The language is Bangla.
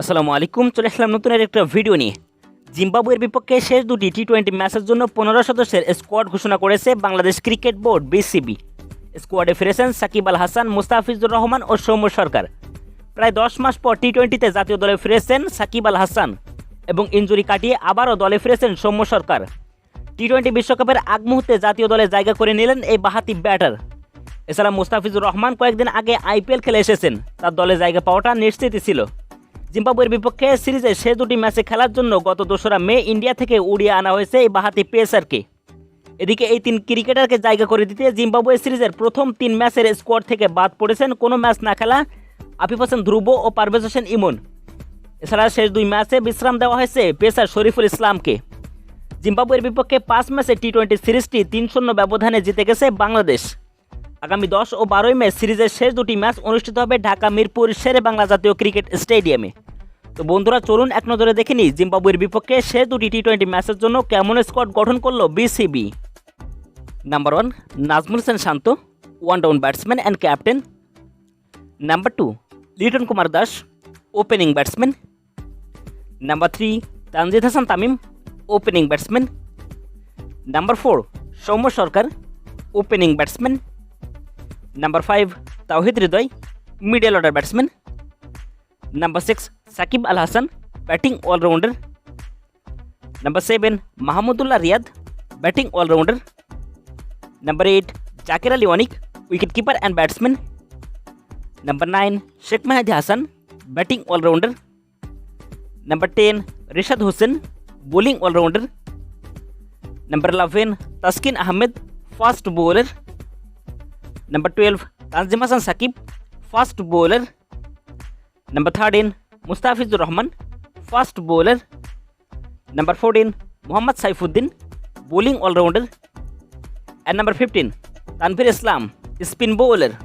আসসালামু আলাইকুম, চলে আসলাম নতুন একটা ভিডিও নিয়ে। জিম্বাবুয়ের বিপক্ষে শেষ দুটি টি টোয়েন্টি ম্যাচের জন্য পনেরো সদস্যের স্কোয়াড ঘোষণা করেছে বাংলাদেশ ক্রিকেট বোর্ড বিসিবি স্কোয়াডে ফিরেছেন সাকিব আল হাসান, মুস্তাফিজুর রহমান ও সৌম্য সরকার। প্রায় দশ মাস পর টি টোয়েন্টিতে জাতীয় দলে ফিরেছেন সাকিব আল হাসান এবং ইঞ্জুরি কাটিয়ে আবারও দলে ফিরেছেন সৌম্য সরকার। টি টোয়েন্টি বিশ্বকাপের আগ মুহূর্তে জাতীয় দলে জায়গা করে নিলেন এই বাহাতি ব্যাটার এছাড়া মুস্তাফিজুর রহমান কয়েকদিন আগে আইপিএল খেলে এসেছেন। তার দলে জায়গা পাওয়াটা নিশ্চিতই ছিল। জিম্বাবুয়ের বিপক্ষে সিরিজে শেষ দুটি ম্যাচে খেলার জন্য গত দোসরা মে ইন্ডিয়া থেকে উড়িয়ে আনা হয়েছে এই বাহাতি পেসারকে। এদিকে এই তিন ক্রিকেটারকে জায়গা করে দিতে জিম্বাবুয়ে সিরিজের প্রথম তিন ম্যাচের স্কোয়াড থেকে বাদ পড়েছেন কোনো ম্যাচ না খেলা আফিফ হোসেন ধ্রুব ও পারভেজ হোসেন ইমন। এছাড়া শেষ দুই ম্যাচে বিশ্রাম দেওয়া হয়েছে পেসার শরীফুল ইসলামকে। জিম্বাবুয়ের বিপক্ষে পাঁচ ম্যাচে টি টোয়েন্টি সিরিজটি তিন শূন্য ব্যবধানে জিতে গেছে বাংলাদেশ। আগামী দশ ও বারোই মে সিরিজের শেষ দুটি ম্যাচ অনুষ্ঠিত হবে ঢাকা, মিরপুর, শেরে বাংলা জাতীয় ক্রিকেট স্টেডিয়ামে। তো বন্ধুরা, চলুন এক নজরে দেখে জিম্বাবুয়ের বিপক্ষে শেষ দুটি টি টোয়েন্টি ম্যাচের জন্য কেমন স্কোয়াড গঠন করল BCB number one Najmul Hossain Shanto one down batsman and captain number two Liton Kumar Das opening batsman number three Tanzid Hasan Tamim opening batsman number four Soumya Sarkar opening batsman number five Towhid Hridoy middle order batsman number six Shakib Al Hasan batting allrounder number seven Mahmudullah Riyad batting allrounder number eight Jaker Ali Anik wicket keeper and batsman number nine Sheikh Mahedi Hasan batting allrounder number ten Rishad Hossain bowling allrounder number eleven Taskin Ahmed fast bowler Number 12, Tanzim Hassan Sakib, fast bowler. Number 13, Mustafizur Rahman, fast bowler. Number 14, Muhammad Saifuddin, bowling all-rounder. And number 15, Tanvir Islam, spin bowler.